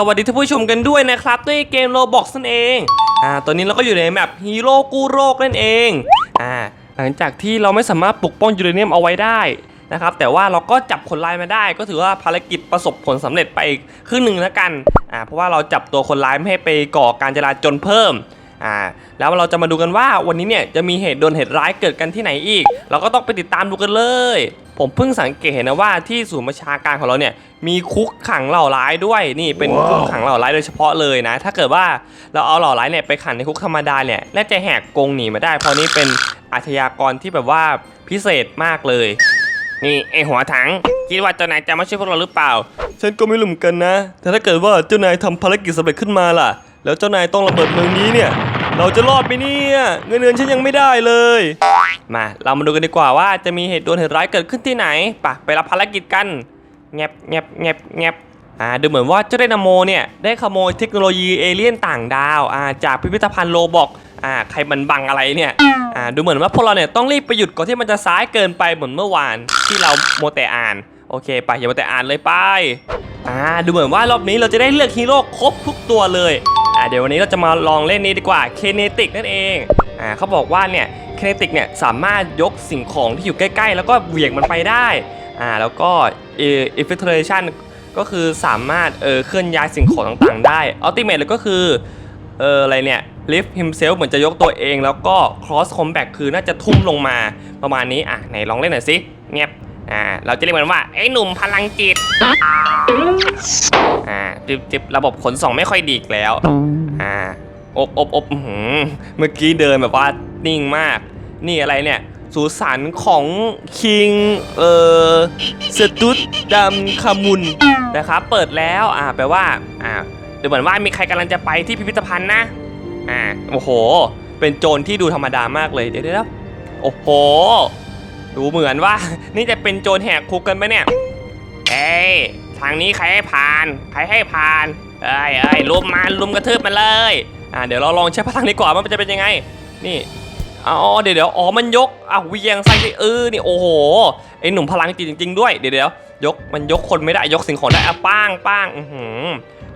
สวัสดีท่านผู้ชมกันด้วยนะครับด้วยเกมโ o บอกนั่นเองอ่าตอนนี้เราก็อยู่ในแมปฮีโร่กู้โรคนั่นเองอ่าหลังจากที่เราไม่สามารถปกป้องยูเรเนียมเอาไว้ได้นะครับแต่ว่าเราก็จับคนร้ายมาได้ ก็ถือว่าภารกิจประสบผลสำเร็จไปอีกครึ่งหนึ่งแล้วกันอ่าเพราะว่าเราจับตัวคนร้ายไม่ให้ไปก่อการจราจนเพิ่ม อ่าแล้วเราจะมาดูกันว่าวันนี้เนี่ยจะมีเหตุโดนเหตุร้ายเกิดกันที่ไหนอีก เราก็ต้องไปติดตามดูกันเลย ผมเพิ่งสังเกตเห็นนะว่าที่ศูนย์ประชาการของเราเนี่ยมีคุกขังเหล่าร้ายด้วยนี่เป็นคุกขังเหล่าร้ายโดยเฉพาะเลยนะ ถ้าเกิดว่าเราเอาเหล่าร้ายเนี่ยไปขังในคุกธรรมดาเนี่ยน่าจะแหกกรงหนีมาได้ เพราะนี่เป็นอาชญากรที่แบบว่าพิเศษมากเลยนี่ไอหัวถังคิดว่าเจ้านายจะมาช่วยพวกเราหรือเปล่า ฉันก็ไม่รู้เหมือนกันนะ แต่ถ้าเกิดว่าเจ้านายทำภารกิจสำเร็จขึ้นมาล่ะ แล้วเจ้านายต้องระเบิดเมืองนี้เนี่ย เราจะรอดไหมเนี่ยเงินเดือนฉันยังไม่ได้เลย มาเรามาดูกันดีกว่าว่าจะมีเหตุโดนเหตุร้ายเกิดขึ้นที่ไหนปะไปรับภารกิจกันแงบแงบแงบแงบอ่าดูเหมือนว่าเจ้าไดนาโมเนี่ยได้ขโมยเทคโนโลยีเอเลี่ยนต่างดาวอ่าจากพิพิธภัณฑ์โลบอกอ่าใครมันบังอะไรเนี่ยอ่าดูเหมือนว่าพวกเราเนี่ยต้องรีบไปหยุดก่อนที่มันจะสายเกินไปเหมือนเมื่อวานที่เราโมแต่อ่านโอเคไปอย่าโมแต่อ่านเลยไปอ่าดูเหมือนว่ารอบนี้เราจะได้เลือกฮีโร่ครบทุกตัวเลย อ่าเดี๋ยววันนี้เราจะมาลองเล่นนี้ดีกว่าเคเนติกนั่นเองอ่าเขาบอกว่าเนี่ยเค i นติกเนี่ยสามารถยกสิ่งของที่อยู่ใกล้ ๆ แล้วก็เหวี่ยงมันไปได้อ่าแล้วก็เอฟเฟกเรชันก็คือสามารถเออเคลื่อนย้ายสิ่งของต่างๆ ได้อัลติเมทเลยก็คือเอออะไรเนี่ย lift himself เหมือนจะยกตัวเอง แล้วก็ cross combat คือน่าจะทุ่มลงมาประมาณนี้อะไหนลองเล่นหน่อยสิเงียบอ่าเราจะเรียกมันว่าไอ้หนุ่มพลังจิตอ่า จิบจิบระบบขนส่งไม่ค่อยดีอีกแล้ว อ่า อบอบอบอื้อหือเมื่อกี้เดินแบบว่านิ่งมาก นี่อะไรเนี่ย สุสานของคิง เออสตุดดัมคามุนนะครับ เปิดแล้ว อ่า แปลว่า อ่าดูเหมือนว่ามีใครกำลังจะไปที่พิพิธภัณฑ์นะ อ่า โอ้โห เป็นโจรที่ดูธรรมดามากเลย เดี๋ยวเดี๋ยวโอ้โห ดูเหมือนว่า นี่จะเป็นโจรแหกคุกกันไหมเนี่ย เอ้ย ทางนี้ใครให้ผ่าน ใครให้ผ่านเอ้ยเอ้ยลุมมันลุมกระทืบมันเลย อ่าเดี๋ยวเราลองใช้พลังดีกว่าว่ามันจะเป็นยังไง นี่อ๋อเดี๋ยวเดี๋ยวอ๋อมันยกอะเวียงใส่เออนี่โอ้โหไอหนุ่มพลังจิตจริงด้วยเดี๋ยวเดี๋ยวยกมันยกคนไม่ได้ยกสิ่งของได้อะป้างป้างอือหือ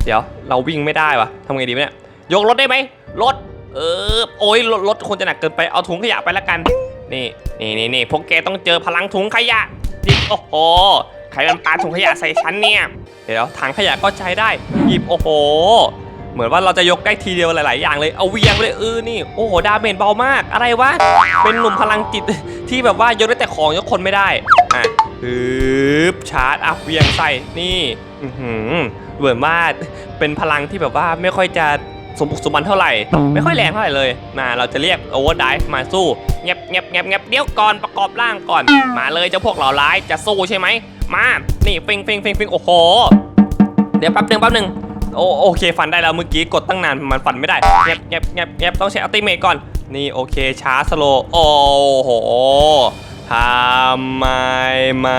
เดี๋ยวเราวิ่งไม่ได้วะทำไงดีเนี่ยยกรถได้ไหมรถเออโอ้ยรถรถคงจะหนักเกินไปเอาถุงขยะไปละกัน นี่นี่นี่นี่พวกแกต้องเจอพลังถุงขยะนี่โอ้โห ใครมันปาถุงขยะใส่ฉันเนี่ย เดี๋ยวถังขยะก็ใช้ได้ หยิบโอ้โห เหมือนว่าเราจะยกได้ทีเดียวหลาย ๆ อย่างเลย เอาเวียงไปเลยเออนี่ โอ้โห ดาเมจเบามาก อะไรวะ เป็นหนุ่มพลังจิตที่แบบว่ายกได้แต่ของยกคนไม่ได้ อะฮึบชาร์จอะเวียงใส่ นี่ อือหือเหมือนว่าเป็นพลังที่แบบว่าไม่ค่อยจะสมบุกสมบันเท่าไหร่ ไม่ค่อยแรงเท่าไหร่เลยมาเราจะเรียกโอเวอร์ไดฟ์มาสู้เงียบเงียบเงียบเงียบเดี๋ยวก่อนประกอบร่างก่อน มาเลยเจ้าพวกเหล่าร้ายจะสู้ใช่ไหม มานี่ฟิงฟิงฟิงฟิงโอ้โห เดี๋ยวแป๊บหนึ่งแป๊บหนึ่งโอโอเคฟันได้แล้วเมื่อกี้กดตั้งนานมันฟันไม่ได้เงียบเงียบเงียบเงียบต้องใช้อัลติเมทก่อน นี่โอเคช้าสโลโอ้โหทำไมมา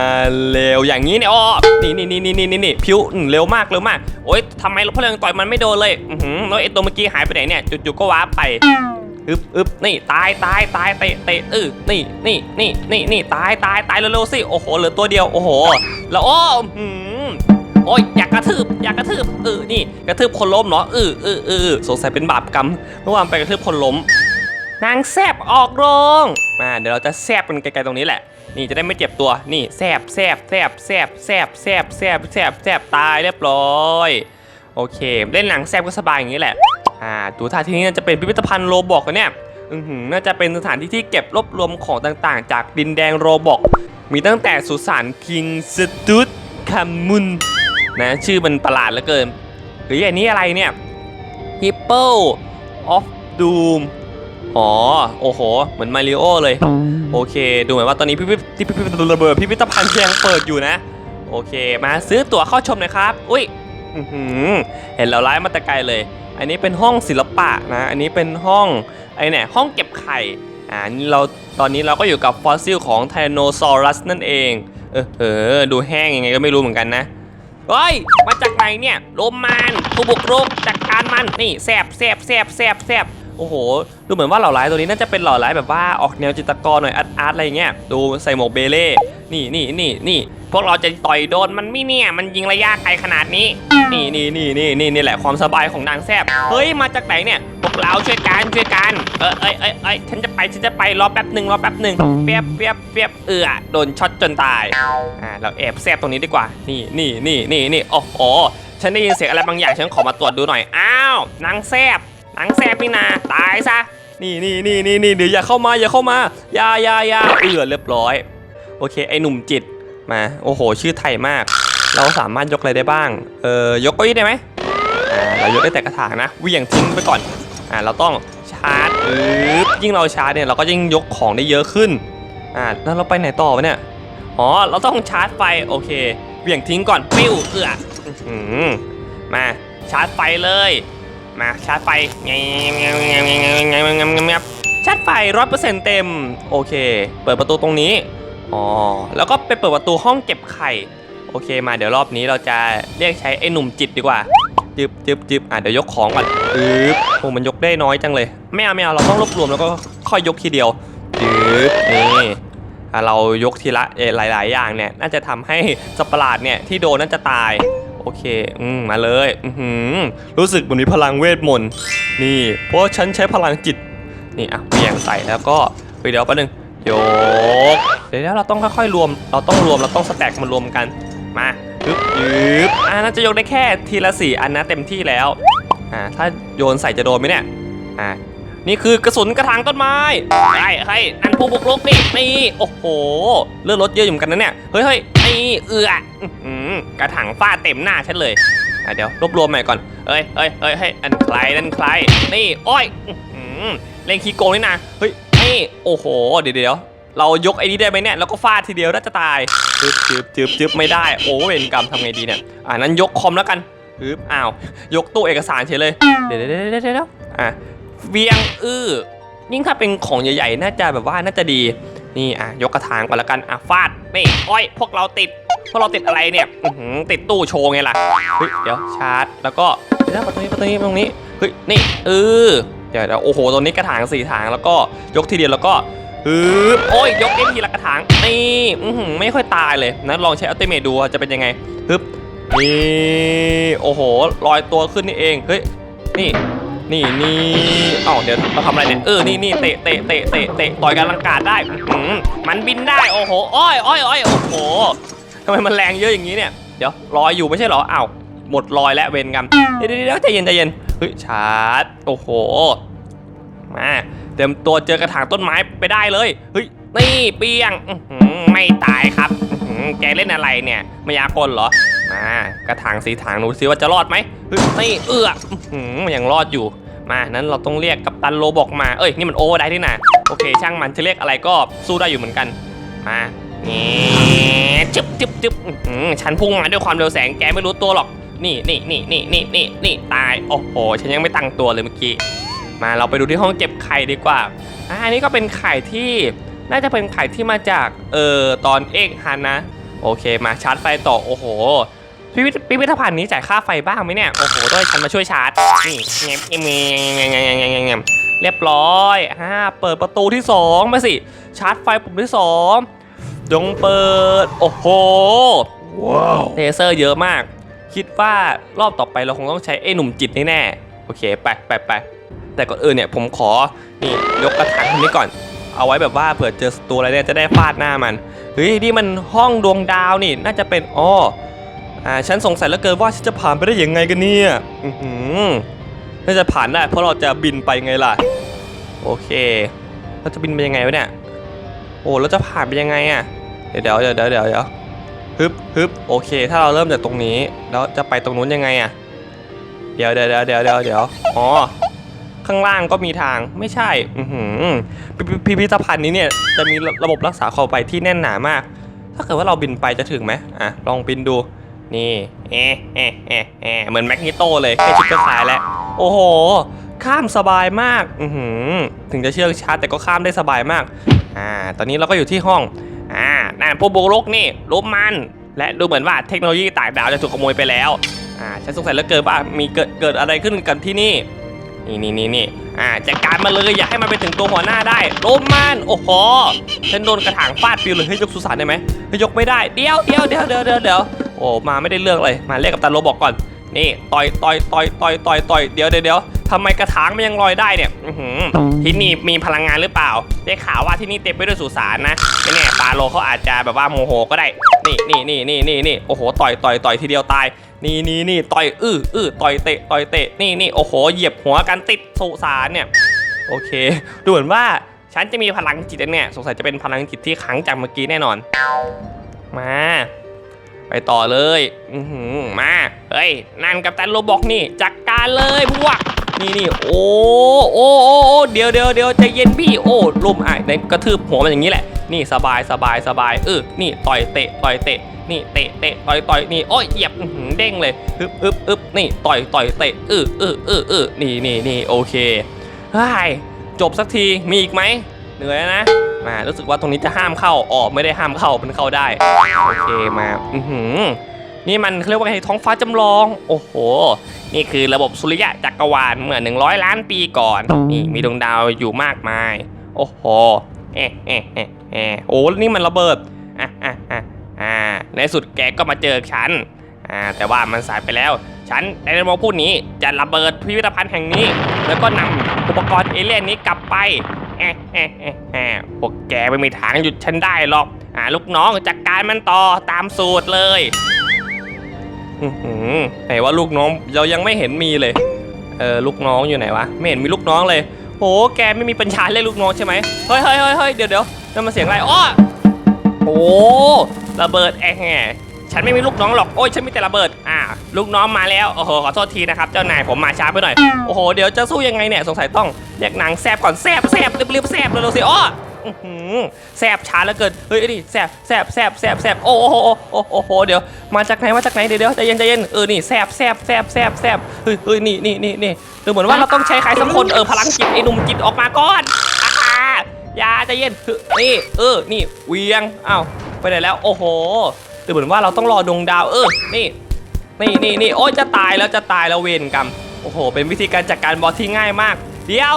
เร็วอย่างนี้เนี่ยอ๋อนี่นี่นี่นี่นี่นี่พิวเร็วมากเร็วมาก โอ๊ยทำไมรถพลังต่อยมันไม่โดนเลย อือหือแล้วไอตัวเมื่อกี้หายไปไหนเนี่ยจุดๆก็ว้าไป อึบอึบนี่ตายตายตายเตะเตะเออนี่นี่นี่นี่นี่ตายตายตายเร็วๆสิโอ้โหเหลือตัวเดียวโอ้โห แล้วโอ้หืมโอ้ยอยากกระทืบอยากกระทืบเออนี่กระทืบคนล้มเนาะเออเออเออเอสงสัยเป็นบาปกรรมเมื่อวานไปกระทืบคนล้มนางแซบออกโรงมาเดี๋ยวเราจะแซบกันไกลๆตรงนี้แหละ นี่จะได้ไม่เจ็บตัวนี่แซบแซบแซบแซบแซบแซบแซบแซบแซบตายเรียบร้อย โอเค เล่นหนังแซบก็สบายอย่างนี้แหละ อ่าดูท่าที่นี้น่จะเป็นพิพิธภัณฑ์โรบอกเนี่ยอือหือน่าจะเป็นสถานที่ที่เก็บรวบรวมของต่างๆ จากดินแดงโรบอก มีตั้งแต่สุสานคิงสตูดคามุนนะชื่อมันประหลาดเหลือเกิน หรืออย่างนี้อะไรเนี่ย Hippo of Doom อ๋อ โอ้โห เหมือนมาริโอเลย โอเค ดูเหมือนว่าตอนนี้พิพิธพิพิธระเบิดพิพิธภัณฑ์ยังเปิดอยู่นะ โอเค มาซื้อตั๋วเข้าชมน่อยครับ อุ้ยเห็นเราไล่มาแต่ไกลเลย อันนี้เป็นห้องศิลปะนะ อันนี้เป็นห้องไอ้เนี่ยห้องเก็บไข่ อ่านี่เราตอนนี้เราก็อยู่กับฟอสซิลของไทโนซอรัสนั่นเอง เออเออดูแห้งยังไงก็ไม่รู้เหมือนกันนะเฮ้ย มาจากไหนเนี่ยโรมันผู้บุกรุกจัดการมัน นี่แซบแซบแซบแซบแซบโอ้โห ดูเหมือนว่าเหล่าร้ายตัวนี้น่าจะเป็นเหล่าร้ายแบบว่าออกแนวจิตรกรหน่อยอาร์ตอาร์ตอะไรเงี้ย ดูใส่หมวกเบเล่ นี่นี่นี่นี่ พวกเราจะต่อยโดนมันไม่เนี่ยมันยิงระยะไกลขนาดนี้ นี่นี่นี่นี่นี่นี่แหละความสบายของนางแซบเฮ้ยมาจากไหนเนี่ยพวกเราช่วยกันช่วยกันเออเอ้ยเอ้ยเอ้ยฉันจะไปฉันจะไปรอแป๊บหนึ่งรอแป๊บหนึ่งเปียบเปียบเปียบเอือโดนช็อตจนตายอ่าเราแอบแซบตรงนี้ดีกว่า นี่นี่นี่นี่นี่โอ้โหฉันได้ยินเสียงอะไรบางอย่างฉันขอมาตรวจดูหน่อยอ้าวนางแซบนางแซบนี่นาตายซะนี่นี่นี่นี่นี่เดี๋ยวอย่าเข้ามาอย่าเข้ามาอย่าอย่าอย่าเอือเรียบร้อย โอเคไอ้หนุ่มจิต มา โอ้โห ชื่อไทยมาก เราสามารถยกอะไรได้บ้าง เอ่อ ยกก้าอี้ได้ไหมเรายกได้แต่กระถางนะเวี่ยงทิ้งไปก่อน อ่า เราต้องชาร์จยิ่งเราชาร์จเนี่ยเราก็ยิ่งยกของได้เยอะขึ้น อ่า แล้วเราไปไหนต่อวะเนี่ย อ๋อ เราต้องชาร์จไฟ โอเคเวี่ยงทิ้งก่อน ปิ้ว เอือมา ชาร์จไฟเลย มา ชาร์จไฟเงี้ยเงี้ยเงี้ยเงี้ยเงี้ยเงี้ยชาร์จไฟร้อยเปอร์เซ็นต์เต็ม โอเค เปิดประตูตรงนี้ อ๋อ แล้วก็ไปเปิดประตูห้องเก็บไข่ โอเคมาเดี๋ยวรอบนี้เราจะเรียกใช้ไอ้หนุ่มจิตดีกว่า จึบจึบจึบอะเดี๋ยวยกของก่อนจึบโอ้มันยกได้น้อยจังเลย ไม่เอาไม่เอาเราต้องรวบรวมแล้วก็ค่อยยกทีเดียวจึบนี่อะเรายกทีละหลาย ๆ อย่างเนี่ย น่าจะทำให้สัตว์ปหลาดเนี่ยที่โดนน่าจะตาย โอเค อืมมาเลยอือหือรู้สึกเหมือนมีพลังเวทมนต์นี่ เพราะฉันใช้พลังจิต นี่อะเบี่ยงใส่แล้วก็เฮ้ยเดี๋ยวแป๊บนึง โยก เดี๋ยวเราต้องค่อยๆรวม เราต้องรวม เราต้องสแต็กมันรวมกัน มายึบยึบอ่าน่าจะยกได้แค่ทีละสี่อันนะเต็มที่แล้ว อ่า ถ้าโยนใส่จะโดนไหมเนี่ย อ่า นี่คือกระสุนกระถางต้นไม้ไอ้ไอ้ยนั่นผู้บุกรุกนี่ นี่ โอ้โห เลือดรถเยอะอยู่เหมือนกันนะเนี่ย เฮ้ยเฮ้ยนี่เอืออกระถางฟาดเต็มหน้าฉันเลยอะเดี๋ยวรวบรวมใหม่ก่อน เอ้ยเอ้ยเอ้ยเฮ้อันใครนั่นใคร นี่ โอ้ยอื้อหือเล่นขี้โกงนี่นะ เฮ้ย โอ้โห เดี๋ยวเดี๋ยวเรายกไอ้นี้ได้ไหมเนี่ยแล้วก็ฟาดทีเดียวน่าจะตายจึบจึบจึบจึบไม่ได้ โอ้เวรกรรมทำไงดีเนี่ย อ่านั้นยกคอมแล้วกันปึ๊บอ้าว ยกตู้เอกสารเฉยเลย เดี๋ยวเดี๋ยวเดี๋ยวเดอะเวียงอื้อยิ่งถ้าเป็นของใหญ่ๆ น่าจะแบบว่าน่าจะดี นี่อะยกกระถางก่อนแล้วกัน อะฟาดนี่อ้อยพวกเราติด พวกเราติดอะไรเนี่ยอื้อหือติดตู้โชว์ไงล่ะ เฮ้ย เดี๋ยวชาร์จ แล้วก็เดี๋ยวประตูนี้ประตูนี้ตรงนี้ เฮ้ย นี่เออ เดี๋ยวโอ้โหตัวนี้กระถางสี่ถางแล้วก็ยกทีเดียวแล้วก็ฮึบโอ้ยยกได้ทีละกระถางนี่อือหือไม่ค่อยตายเลยนั้นลองใช้อัลติเมทดูจะเป็นยังไงฮึบนี่โอ้โหลอยตัวขึ้นนี่เองเฮ้ยนี่นี่นี่เอ้าเดี๋ยวเราทำอะไรเนี่ยเออนี่นี่เตะเตะเตะเตะเตะต่อยกันลังกาดได้อื้อหือมันบินได้โอ้โหอ้อยอ้อยอ้อยโอ้โหทำไมมันแรงเยอะอย่างนี้เนี่ยเดี๋ยวลอยอยู่ไม่ใช่เหรออ้าวหมดลอยแล้วเวรกรรมดี๋ยวเดี๋ยวเดี๋ยวใจเย็นใจเย็นเฮ้ยชาร์จ โอ้โห มาเต็มตัวเจอกระถางต้นไม้ไปได้เลย เฮ้ย นี่เปียงไม่ตายครับแกเล่นอะไรเนี่ยมายากลเหรอ มากระถางสีถางดูซิว่าจะรอดไหมเฮ้ยนี่เอื้องยังรอดอยู่ มานั้นเราต้องเรียกกัปตันโลบอกมา เอ้ย นี่มันโอวได้ที่นะโอเค ช่างมันจะเรียกอะไรก็สู้ได้อยู่เหมือนกัน มาเงี้จึ๊บจึ๊บจึ๊บฉันพุ่งมาด้วยความเร็วแสงแกไม่รู้ตัวหรอก นี่นี่นี่นี่นี่นี่นี่ตาย โอ้โห ฉันยังไม่ตั้งตัวเลยเมื่อกี้ มาเราไปดูที่ห้องเก็บไข่ดีกว่า อ่าอันนี้ก็เป็นไข่ที่น่าจะเป็นไข่ที่มาจากเอ่อตอนเอกฮันนะ โอเค มาชาร์จไฟต่อ โอ้โหพิพิธพิพิธภัณฑ์นี้จ่ายค่าไฟบ้างไหมเนี่ย โอ้โหด้วยฉันมาช่วยชาร์จ นี่เงี้ยเงี้ยเงี้ยเงี้ยเงี้ยเงี้ยเรียบร้อยฮ่าเปิดประตูที่สองมาสิ ชาร์จไฟปุ่มที่สองจงเปิด โอ้โห ว้าวเลเซอร์เยอะมาก คิดว่ารอบต่อไปเราคงต้องใช้ไอ้หนุ่มจิตแน่ๆโอเคไปไปไปแต่ก่อนอื่นเนี่ยผมขอนี่ยกกระถางนี้ก่อน เอาไว้แบบว่าเผื่อเจอศัตรูอะไรเนี่ยจะได้ฟาดหน้ามันเฮ้ยนี่มันห้องดวงดาวนี่น่าจะเป็นอ้ออ่าฉันสงสัยเหลือเกินว่าฉันจะผ่านไปได้ยังไงกันเนี่ยอือหือน่าจะผ่านได้เพราะเราจะบินไปไงล่ะ โอเคเราจะบินไปยังไงวะเนี่ยโอ้เราจะผ่านไปยังไงอะเดี๋ยวเดี๋ยวเดี๋ยวเดี๋ยว ฮึบฮึบโอเค ถ้าเราเริ่มจากตรงนี้ แล้วจะไปตรงนู้นยังไงอะเดี๋ยวเดี๋ยวเดี๋ยวเดี๋ยวเดี๋ยวเดี๋ยวอ๋อข้างล่างก็มีทางไม่ใช่ อือหือพิพิพิธภัณฑ์นี้เนี่ยจะมีระบบรักษาความปที่แน่นหนามาก ถ้าเกิดว่าเราบินไปจะถึงไหมอะลองบินดูนี่เอะเอะเอะเอะเหมือนแมกนิโตเลยแค่ชุดก็ขายแล้ว โอ้โห ข้ามสบายมาก อือหือ ถึงจะเชื่อกชาแต่ก็ข้ามได้สบายมาก อ่า ตอนนี้เราก็อยู่ที่ห้อง อ่านั่นผู้บุกรุกนี่รูปมัน และดูเหมือนว่าเทคโนโลยีต่างดาวจะถูกขโมยไปแล้วอ่าฉันสงสัยเหลือเกินว่ามีเกิดเกิดอะไรขึ้นกันที่นี่นี่นี่นี่นี่อ่าจัดการมาเลยอย่าให้มันไปถึงตัวหัวหน้าได้ลมมันโอ้โหฉันโดนกระถางฟาดปิวเลยให้ยกสุสานได้ไหมเฮ้ยกไม่ได้เดี๋ยวเดี๋ยวเดี๋ยวเดี๋ยวเดี๋ยวเดี๋ยวโอ้มาไม่ได้เรื่องเลยมาเรียกกับตันโรบอกก่อน นี่ต่อยต่อยต่อยต่อยต่อยต่อยเดี๋ยวเดี๋ยวเดี๋ยวทำไมกระถางมันยังลอยได้เนี่ยอื้อหือที่นี่มีพลังงานหรือเปล่า ได้ข่าวว่าที่นี่เต็มไปด้วยสุสานนะไม่แน่ปาโลเขาอาจจะแบบว่าโมโหก็ได้ นี่นี่นี่นี่นี่นี่โอ้โหต่อยต่อยต่อยทีเดียวตาย นี่นี่นี่ต่อยอื้ออื้อต่อยเตะต่อยเตะนี่นี่โอ้โหเหยียบหัวกันติดสุสานเนี่ย โอเค ดูเหมือนว่าฉันจะมีพลังจิตอันเนี่ยสงสัยจะเป็นพลังจิตที่ขังจากเมื่อกี้แน่นอน มา ไปต่อเลยอือหือมาเฮ้ยนั่นกับตันโรบอกนี่จัดการเลยพวกนี่นี่โอ้โอ้โอ้เดี๋ยวเดี๋ยวเดี๋ยวใจเย็นพี่โอ้ลมอะในกระทืบหัวมันอย่างนี้แหละ นี่สบายสบายสบายเออนี่ต่อยเตะต่อยเตะนี่เตะเตะต่อยต่อยนี่โอ้ยเหยียบเด้งเลยอึบอึบอึบนี่ต่อยต่อยเตะเออเออเออเออนี่นี่นี่โอเคเฮ้ยจบสักทีมีอีกไหมเหนื่อยนะ มารู้สึกว่าตรงนี้จะห้ามเข้าอ๋อไม่ได้ห้ามเข้ามันเข้าได้โอเคมาอือหือนี่มันเขาเรียกว่าไงท้องฟ้าจำลอง โอ้โห นี่คือระบบสุริยะจักรวาลเมื่อ 100 ล้านปีก่อน นี่มีดวงดาวอยู่มากมาย โอ้โห เอะเอะเอะเอะโอ้นี่มันระเบิดอะอะอะอ่า ในสุดแกก็มาเจอฉัน อ่า แต่ว่ามันสายไปแล้ว ฉันไดนาโมผู้นี้จะระเบิดพิพิธภัณฑ์แห่งนี้ แล้วก็นำอุปกรณ์เอเลี่ยนนี้กลับไป พวกแกไม่มีทางหยุดฉันได้หรอกอ่าลูกน้องจัดการมันต่อตามสูตรเลยไหนว่าลูกน้องเรายังไม่เห็นมีเลย เออลูกน้องอยู่ไหนวะไม่เห็นมีลูกน้องเลยโหแกไม่มีปัญญาเล่นลูกน้องใช่ไหมเฮ้ยเฮ้ยเฮ้ยเฮ้ยเดี๋ยวเดี๋ยวนั่นมันเสียงอะไรอ้อโอ้ระเบิดแอะแห่ ฉันไม่มีลูกน้องหรอก โอ้ยฉันมีแต่ระเบิด อ่า ลูกน้องมาแล้ว โอ้โห ขอโทษทีนะครับ เจ้านายผมมาช้าไปหน่อย โอ้โห เดี๋ยวจะสู้ยังไงเนี่ย สงสัยต้องเรียกนางแซบก่อนแซบแซบรีบๆแซบเร็วๆสิอ้ออื้อแซบช้าเหลือเกิน เฮ้ยนี่แซบแซบแซบแซบแซบโอ้โหโอ้โหโอ้โห เดี๋ยว มาจากไหน มาจากไหน เดี๋ยวเดี๋ยวใจเย็นใจเย็น เออ นี่แซบแซบแซบแซบแซบเฮ้ยเฮ้ยนี่นี่นี่นี่ดูเหมือนว่าเราต้องใช้ใครสักคน เออ พลังจิตไอ้หนุ่มจิตออกมาก่อนอย่าใจเย็น นี่ เออ นี่ เวียงอ้าวไปไหนแล้ว โอ้โห ดูเหมือนว่าเราต้องรอดวงดาวเออนี่นี่นี่นี่โอ้ยจะตายแล้วจะตายแล้วเวรกรรมโอ้โห เป็นวิธีการจัดการบอสที่ง่ายมาก เดี๋ยว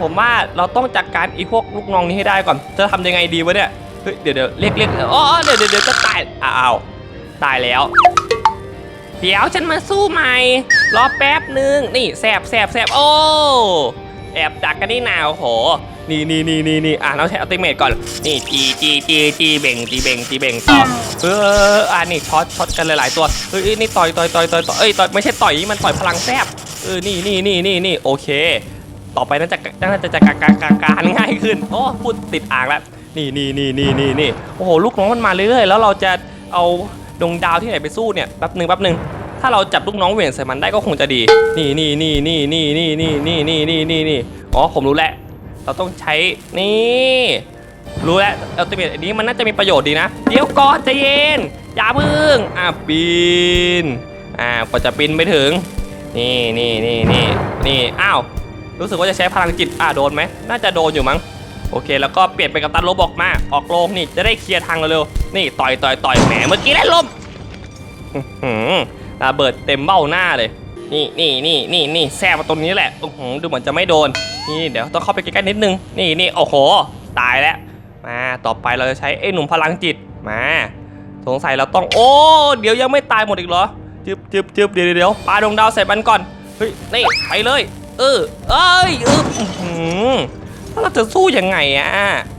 ผมว่าเราต้องจัดการอีพวกลูกน้องนี้ให้ได้ก่อนจะทำยังไงดีวะเนี่ยเฮ้ยเดี๋ยวเดี๋ยวเรียกเรียกอ๋อเดี๋ยวเดี๋ยวจะตายอ้าวตายแล้ว เดี๋ยวฉันมาสู้ใหม่ รอแป๊บหนึ่งนี่แซบแซบแซบโอ้แอบดักกันนี่นาโอ้โห นี่นี่นี่นี่นี่อะเราใช้อัลติเมทก่อน นี่จีจีจีจีเบ่งจีเบ่งจีเบ่งต่อเอออะนี่ช็อตช็อตกันหลายๆตัวเฮ้ยนี่ต่อยต่อยต่อยต่อยต่อยเอ้ยต่อยไม่ใช่ต่อยนี่มันต่อยพลังแซบเออนี่นี่นี่นี่นี่โอเค ต่อไปน่าจะน่าจะจัดการการการการง่ายขึ้นโอ้พูดติดอ่างแล้วนี่นี่นี่นี่นี่นี่โอ้โหลูกน้องมันมาเรื่อยๆแล้วเราจะเอาดวงดาวที่ไหนไปสู้เนี่ยแป๊บหนึ่งแป๊บหนึ่งถ้าเราจับลูกน้องเหวี่ยงใส่มันได้ก็คงจะดี นี่นี่นี่นี่นี่นี่นี่นี่นี่นี่นี่นี่อ๋อผมรู้แล้ว เราต้องใช้นี่รู้แล้วอัลติเมทอันนี้มันน่าจะมีประโยชน์ดีนะ เดี๋ยวก่อนใจเย็น อย่าพึ่งอะปีนอ่ากว่าจะปีนไปถึง นี่นี่นี่นี่นี่อ้าวรู้สึกว่าจะใช้พลังจิตอะโดนไหมน่าจะโดนอยู่มั้งโอเค แล้วก็เปลี่ยนเป็นกัปตันโรบอกมาออกโรงนี่จะได้เคลียร์ทางเร็วๆนี่ต่อยต่อยต่อยแหมเมื่อกี้ได้ลมอื้อหือระเบิดเต็มเบ้าหน้าเลย นี่นี่นี่นี่นี่แซบมาตรงนี้แหละอื้อหือดูเหมือนจะไม่โดน นี่เดี๋ยวต้องเข้าไปใกล้ๆนิดนึง นี่นี่โอ้โห ตายแล้ว มาต่อไปเราจะใช้ไอ้หนุ่มพลังจิต มา สงสัยเราต้อง โอ้ เดี๋ยวยังไม่ตายหมดอีกเหรอ จึบจึบจึบเดี๋ยวเดี๋ยวปาดวงดาวใส่มันก่อน เฮ้ย นี่ไปเลย เออ เอ้ยเอออื้อหือแล้วเราจะสู้ยังไงอะ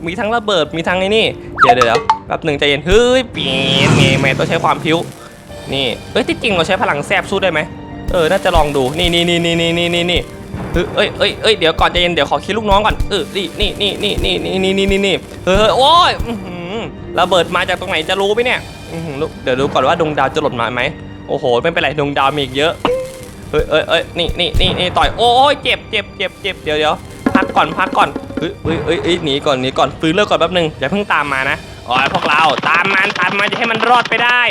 มีทั้งระเบิด มีทั้งไอ้นี่ เดี๋ยวเดี๋ยวแป๊บหนึ่งใจเย็น เฮ้ยปีนเงแม่ต้องใช้ความพิ้ว นี่ เอ้ยที่จริงเราใช้พลังแซบสู้ได้ไหม เออ น่าจะลองดู นี่นี่นี่นี่นี่นี่นี่นี่เอ้ยเอ้ยเอ้ยเดี๋ยวก่อนใจเย็น เดี๋ยวขอคิดลูกน้องก่อน เออ นี่นี่นี่นี่นี่นี่นี่นี่นี่เออโอ้ยระเบิดมาจากตรงไหนจะรู้ไหมเนี่ยเดี๋ยวดูก่อนว่าดวงดาวจะหล่นมาไหม โอ้โห ไม่เป็นไรดวงดาวมีอีกเยอะเอ้ยเอ้ยเอ้ยนี่นี่นี่นี่ต่อย โอ้ยเจ็บเจ็บเจ็บเจ็บเดี๋ยวเดี๋ยวพักก่อนพักก่อนเฮ้ยเฮ้ยเฮ้ยเฮ้ยหนีก่อนหนีก่อนฟื้นเลิกก่อนแป๊บนึงอย่าเพิ่งตามมานะอ๋อพวกเราตามมันตามมันจะให้มันรอดไปได้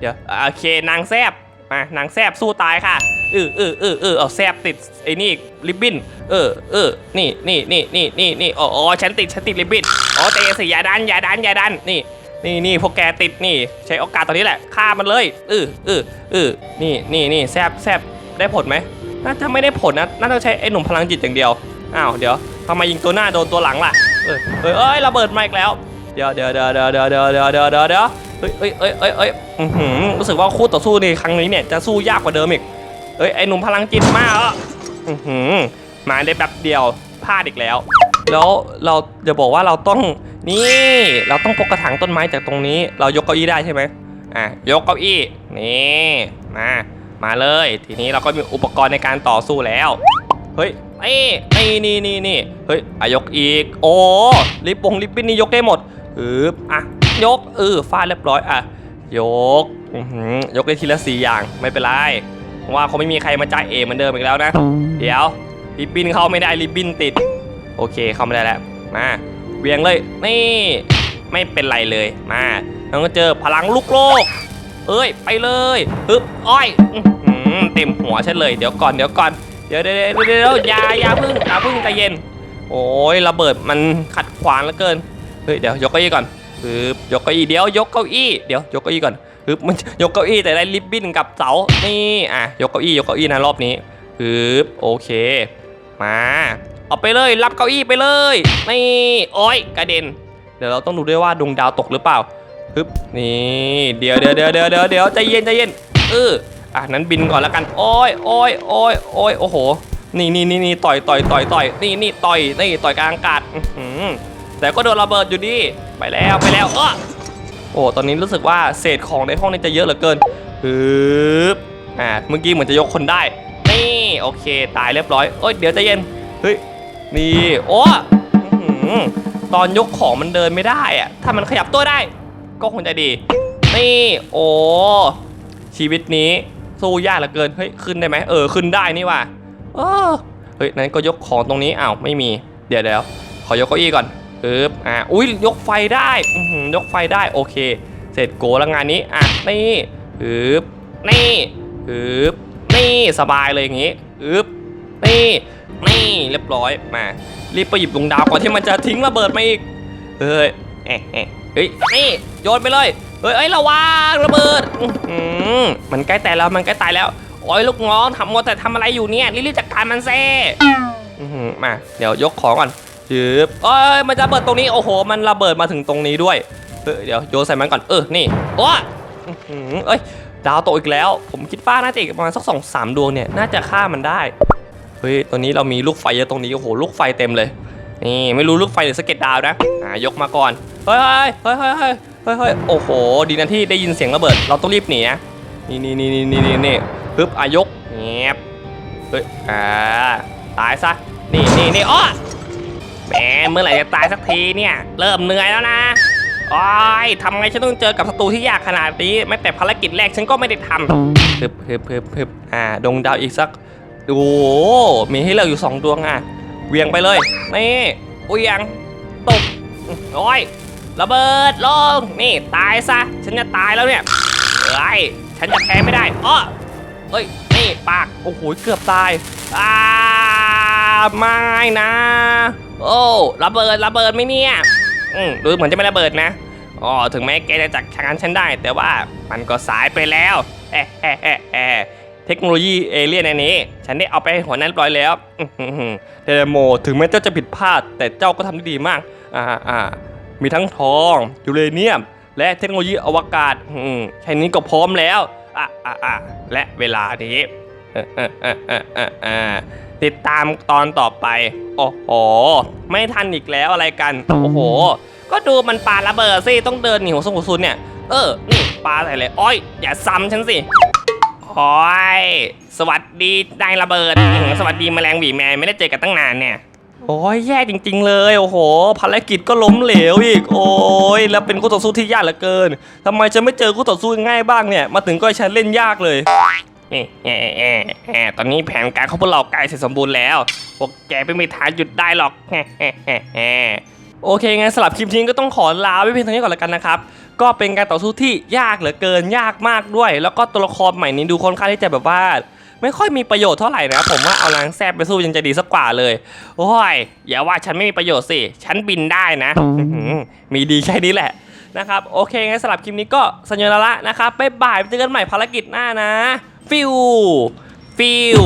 เดี๋ยวโอเคนางแซบ มานางแซบสู้ตายค่ะเออเออเออเออเอาแซบติดไอ้นี่ริบบิ้นเออเออนี่นี่นี่นี่นี่นี่อ๋ออ๋อฉันติดฉันติดริบบิ้นอ๋อเตะสิอย่าดันอย่าดันอย่าดันนี่นี่นี่พวกแกติดนี่ใช้โอกาสตอนนี้แหละฆ่ามันเลยเออเออเออนี่นี่นี่แซบแซบได้ผลไหมน่าจะไม่ได้ผลนะน่าจะใช้ไอ้หนุ่มพลังจิตอย่างเดียวอ้าวเดี๋ยวทำไมยิงตัวหน้าโดนตัวหลังล่ะเอ้ยเอ้ยเอ้ยระเบิดมาอีกแล้ว เดี๋ยวเดี๋ยวเดี๋ยวเดี๋ยวเดี๋ยวเดี๋ยวเดี๋ยวเดี๋ยวเดี๋ยวเดี๋ยวเฮ้ยเอ้ยเอ้ยเอ้ยเอ้ยอื้อหือรู้สึกว่าคู่ต่อสู้ในครั้งนี้เนี่ยจะสู้ยากกว่าเดิมอีกเอ้ยไอ้หนุ่มพลังจิตมาอะอื้อหือมาได้แป๊บเดียวพลาดอีกแล้ว แล้วเราจะบอกว่าเราต้องนี่เราต้องพกกระถางต้นไม้จากตรงนี้ เรายกเก้าอี้ได้ใช่ไหมอะยกเก้าอี้นี่มามาเลย ทีนี้เราก็มีอุปกรณ์ในการต่อสู้แล้วเฮ้ยไอ้ไอ้นี่นี่นี่เฮ้ยอะยกอีก โอ้ลิปปงลิปปิ้นนี่ยกได้หมด อืออะ ยกเออฟาดเรียบร้อยอะ ยกยกได้ทีละสี่อย่างไม่เป็นไรเพราะว่าเขาไม่มีใครมาจ่ายเอเหมือนเดิมอีกแล้วนะ เดี๋ยวลิปปิ้นเข้าไม่ได้ลิปปิ้นติด โอเคเข้าไม่ได้แล้วมาเวียงเลยนี่ไม่เป็นไรเลยมาแล้วก็เจอพลังลูกโลก เอ้ยไปเลยฮึบอ้อยอื้อหือเต็มหัวฉันเลยเดี๋ยวก่อนเดี๋ยวก่อนเดี๋ยวเดี๋ยวเดี๋ยวเดี๋ยวอย่าอย่าพึ่งอย่าพึ่งใจเย็น โอ้ยระเบิดมันขัดขวางเหลือเกิน เฮ้ยเดี๋ยวยกเก้าอี้ก่อนฮึบยกเก้าอี้เดี๋ยวยกเก้าอี้เดี๋ยวยกเก้าอี้ก่อนฮึบมันยกเก้าอี้แต่ได้ริบบิ้นกับเสานี่อะยกเก้าอี้ยกเก้าอี้นะรอบนี้ฮึบโอเค มาเอาไปเลยรับเก้าอี้ไปเลยนี่โอ้ยกระเด็น เดี๋ยวเราต้องดูด้วยว่าดวงดาวตกหรือเปล่าฮึบนี่เดี๋ยวเดี๋ยวเดี๋ยวเดี๋ยวเดี๋ยวเดี๋ยวใจเย็นใจเย็นเอออะนั้นบินก่อนแล้วกันโอ้ยโอ้ยโอ้ยโอ้ยโอ้โหนี่นี่นี่นี่ต่อยต่อยต่อยต่อยนี่นี่ต่อยนี่ต่อยกลางอากาศอือ แต่ก็โดนระเบิดอยู่ดีไปแล้วไปแล้วเออโอ้ตอนนี้รู้สึกว่าเศษของในห้องนี้จะเยอะเหลือเกินฮึบอ่าเมื่อกี้เหมือนจะยกคนได้นี่โอเค ตายเรียบร้อยเอ้ยเดี๋ยวใจเย็นเฮ้ยนี่โอ้อื้อหือตอนยกของมันเดินไม่ได้อะถ้ามันขยับตัวได้ ก็คงจะดี นี่โอ้ชีวิตนี้สู้ยากเหลือเกินเฮ้ยขึ้นได้ไหมเออขึ้นได้นี่ว่ะเออเฮ้ยนั้นก็ยกของตรงนี้อ้าวไม่มี เดี๋ยวเดี๋ยวขอยกเก้าอี้ก่อน ปึ๊บอะอุ้ยยกไฟได้ยกไฟได้โอเค เสร็จโกแล้วงานนี้อะนี่ปึ๊บนี่ปึ๊บนี่สบายเลยอย่างงี้ปึ๊บนี่นี่เรียบร้อยมารีบไปหยิบดวงดาวก่อนที่มันจะทิ้งระเบิดมาอีกเฮ้ยเอ๊ะเอ๊ะเฮ้ยนี่โยนไปเลยเฮ้ยเอ้ยระวังระเบิดอื้อหือมันใกล้แตายแล้วมันใกล้ตายแล้วโอ้ยลูกน้องทำมัวแต่ทำอะไรอยู่เนี่ยรีบๆจัดการมันเซ่มาเดี๋ยวยกของก่อน ยึบเอ้ยมันจะเบิดตรงนี้โอ้โห มันระเบิดมาถึงตรงนี้ด้วยเออเดี๋ยวโยนใส่มันก่อนเออนี่โอ้อื้อหือเอ้ยดาวตกอีกแล้ว ผมคิดว่าน่าจะอีกประมาณสักสองสามดวงเนี่ยน่าจะฆ่ามันได้เฮ้ยตัวนี้เรามีลูกไฟเยอะตรงนี้โอ้โหลูกไฟเต็มเลยนี่ไม่รู้ลูกไฟหรือสะเก็ดดาวนะอ่ายกมาก่อนเฮ้ยเฮ้ยเฮ้ยเฮ้ยเฮ้ยโอ้โห ดีนะที่ได้ยินเสียงระเบิด เราต้องรีบหนีนะนี่นี่นี่นี่นี่นี่นี่ปึ๊บอายกเงียบเฮ้ยอ่าตายซะนี่นี่นี่อ้อ แหมเมื่อไหร่จะตายสักทีเนี่ย เริ่มเหนื่อยแล้วนะโอ้ยทำไงฉันต้องเจอกับศัตรูที่ยากขนาดนี้แม้แต่ภารกิจแรกฉันก็ไม่ได้ทำฮึบฮึบฮึบฮึบอ่าดวงดาวอีกสักโอ้มีให้เลือกอยู่สองดวงอะเวียงไปเลยนี่เวียงตกโอ้ยระเบิดลงนี่ตายซะฉันจะตายแล้วเนี่ยเอ้ยฉันจะแพ้ไม่ได้อ้อเอ้ยนี่ปากโอ้โหเกือบตายอ่าไม่นะ โอ้ระเบิดระเบิดไหมเนี่ยอืมดูเหมือนจะไม่ระเบิดนะอ๋อถึงแม้แกจะจัดการฉันได้ แต่ว่ามันก็สายไปแล้วแอะแอะแอะแอะเทคโนโลยีเอเลี่ยนอันนี้ ฉันได้เอาไปให้หัวนั้นเรียบร้อยแล้วเดโมถึงแม้เจ้าจะผิดพลาด แต่เจ้าก็ทำได้ดีมากอ่าอ่ามีทั้งทองยูเรเนียม และเทคโนโลยีอวกาศอืมแค่นี้ก็พร้อมแล้วอะอะอะและเวลานี้ ติดตามตอนต่อไป โอ้โห ไม่ทันอีกแล้วอะไรกัน โอ้โห ก็ดูมันปาระเบิดสิ ต้องเดินหนีหัวสมุนเนี่ย เออ นี่ปาใส่เลย อ้อย อย่าซ้ำฉันสิโอ้ย สวัสดีนายระเบิด สวัสดีแมลงหวีแมนไม่ได้เจอกันตั้งนานเนี่ยโอ้ยแย่จริง ๆ เลยโอ้โห ภารกิจก็ล้มเหลวอีก โอ้ยแล้วเป็นคู่ต่อสู้ที่ยากเหลือเกินทำไมฉันไม่เจอคู่ต่อสู้ง่ายบ้างเนี่ย มาถึงก็ให้ฉันเล่นยากเลย เอะเอะเอะเอะตอนนี้แผนการของพวกเราใกล้เสร็จสมบูรณ์แล้วพวกแกไม่มีทางหยุดได้หรอกเฮ้เฮ้เฮ้เฮ้โอเคงั้นสำหรับคลิปนี้ก็ต้องขอลาไว้เพียงเท่านี้ก่อนแล้วกันนะครับ ก็เป็นการต่อสู้ที่ยากเหลือเกินยากมากด้วย แล้วก็ตัวละครใหม่นี้ดูค่อนข้างที่จะแบบว่า ไม่ค่อยมีประโยชน์เท่าไหร่นะผมว่าเอาล้างแซบไปสู้ยังจะดีสักกว่าเลย โอ้ยอย่าว่าฉันไม่มีประโยชน์สิ ฉันบินได้นะอื้อหือมีดีแค่นี้แหละนะครับ โอเคงั้นสำหรับคลิปนี้ก็สัญญาละนะครับบ๊ายบายไปเจอกันใหม่ภารกิจหน้านะ ฟิวฟิว